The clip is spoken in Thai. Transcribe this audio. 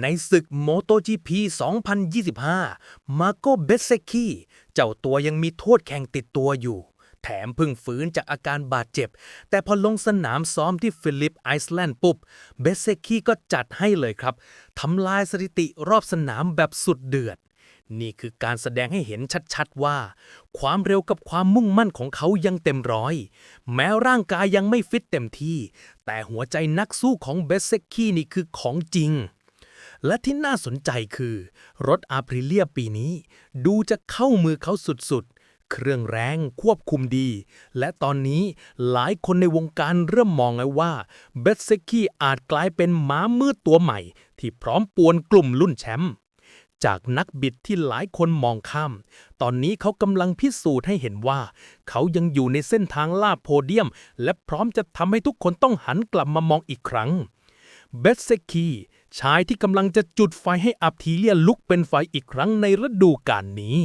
ในศึก MotoGP 2025 มาโกเบสเซคีเจ้าตัวยังมีโทษแข่งติดตัวอยู่ แถมเพิ่งฟื้นจากอาการบาดเจ็บ แต่พอลงสนามซ้อมที่ฟิลิปไอซ์แลนด์ปุ๊บ เบสเซคีก็จัดให้เลยครับ ทำลายสถิติรอบสนามแบบสุดเดือด นี่คือการแสดงให้เห็นชัดๆว่า ความเร็วกับความมุ่งมั่นของเขายังเต็มร้อย แม้ร่างกายยังไม่ฟิตเต็มที่ แต่หัวใจนักสู้ของเบสเซคีนี่คือของจริง และที่น่าสนใจคือ รถอาพริเลียปีนี้ ดูจะเข้ามือเขาสุดๆ เครื่องแรงควบคุมดี และตอนนี้หลายคนในวงการเริ่มมองแล้วว่าเบสเซคีอาจกลายเป็นม้ามืดตัวใหม่ ที่พร้อมปวนกลุ่มรุ่นแชมป์จากนักบิดที่หลายคนมองข้าม ตอนนี้เขากำลังพิสูจน์ให้เห็นว่า เขายังอยู่ในเส้นทางลาบโพเดียม และพร้อมจะทำให้ทุกคนต้องหันกลับมามองอีกครั้ง เบสเซคี ชายที่กำลังจะจุดไฟให้อับทีเลียลุกเป็นไฟอีกครั้งในฤดูกาลนี้